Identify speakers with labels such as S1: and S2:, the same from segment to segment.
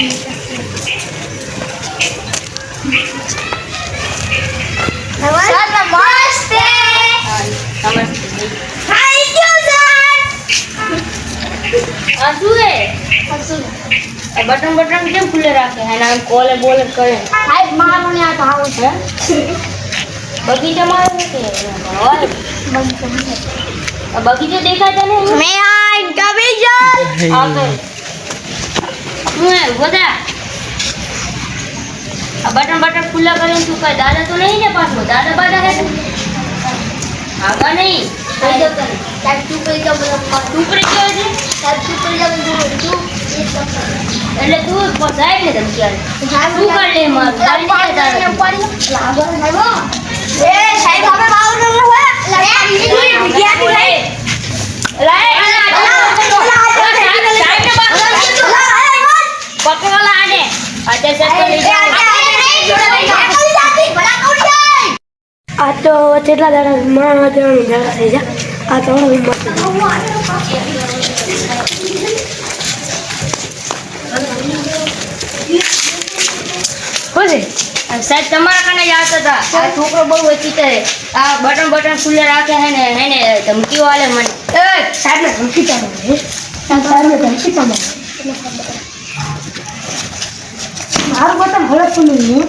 S1: નમસ્તે thank you sir
S2: આ શું હે આ બટન બટન કેમ ખુલ્લે રાખે અને આમ કોલે બોલે કરે
S1: સાહેબ મારું ને આ ભાવ છે
S2: બગીચામાં આવ્યો કે હોય આ બગીચો દેખાય તને
S1: મે આઈ કવિજન
S2: આ તો શું હે બધા આ બટન બટન ખુલ્લા કરીને શું કહે દાદા તો નહીં ને પાછો? દાદા બાદા હે આગળ નહીં. એટલે તું સાહેબ ને તમે આલે. શું કરી લે. મારું?
S1: સાહેબ એ સાહેબ હવે બાવર નો હોય વિદ્યાર્થી લઈ
S2: લાય. સાહેબને પકડવાલા આને. આજે સાહેબ તો લઈ જાઓ.
S3: આ તો કેટલા દાડા મારા દેવાનું દાડા થઈ જા આ તો
S2: સાહેબ તમારા કને જ આવતા હતા. આ છોકરો બહુ વચીતો છે. આ બટન બટન ખુલ્લે રાખે છે ને એને ધમકીઓ આલે મને.
S3: એ સાહેબ ને ધમકી ચાલો સાહેબ ને ધમકી તમે મારું બટન ખુલ્લું નહીં.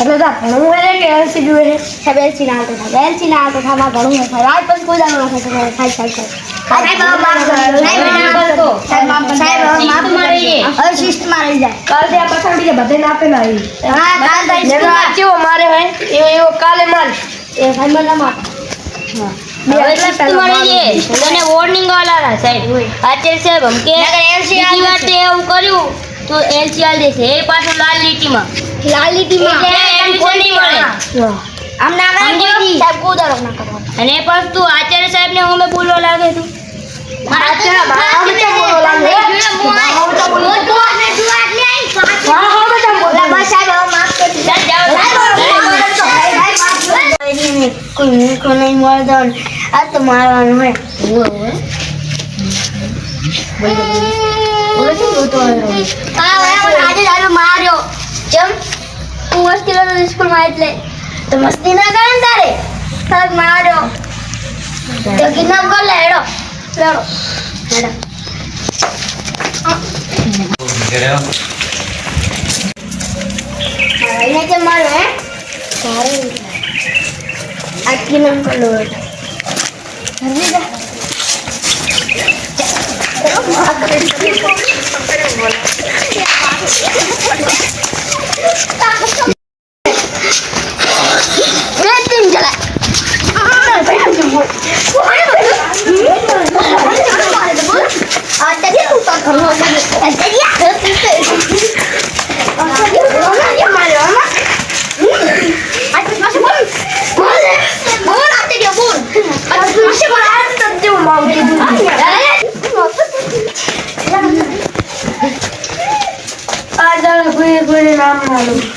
S2: બટન તો
S3: ભણવું હોય કે એલસી જોઈએ છે
S1: સાહેબ એલસી ના આવતો સાહેબ એલસી ના આવતો સાહેબ આ ઘણું સાહેબ. આજ પણ કોઈ દાડો ના થાય તમારે સાહેબ સાહેબ સાહેબ
S3: એવો
S2: કર્યું તો એલસી આલ દેશે એ પાછું લાલ લીટીમાં.
S1: લાલ લીટીમાં.
S2: એટલે admission નહીં મળે.
S1: આમ ના કરે? સાહેબ કોઈ દાડો ના કરવાનો.
S2: અને પણ તું આચાર્ય સાહેબ ને અમે બોલવા લાગે તું
S3: આચાર્ય, બોલવા લાગે?
S1: આને
S3: હા હા બધા બોલ
S1: બસ સાહેબ હવે માફ કરી
S2: સાહેબ જાઓ
S1: કોઈ મૂકો નહીં મળતો આ તો મારવાનું હા આજે જ આજે માર્યો કેમ હું મસ્તી કરું સ્કૂલમાં એટલે તો મસ્તી ના કરે ને તારે થાક મારો તો કિડનેપ કર લે હેડો લેડો હેડો એને કેમ માર્યો હે તારે Halloween.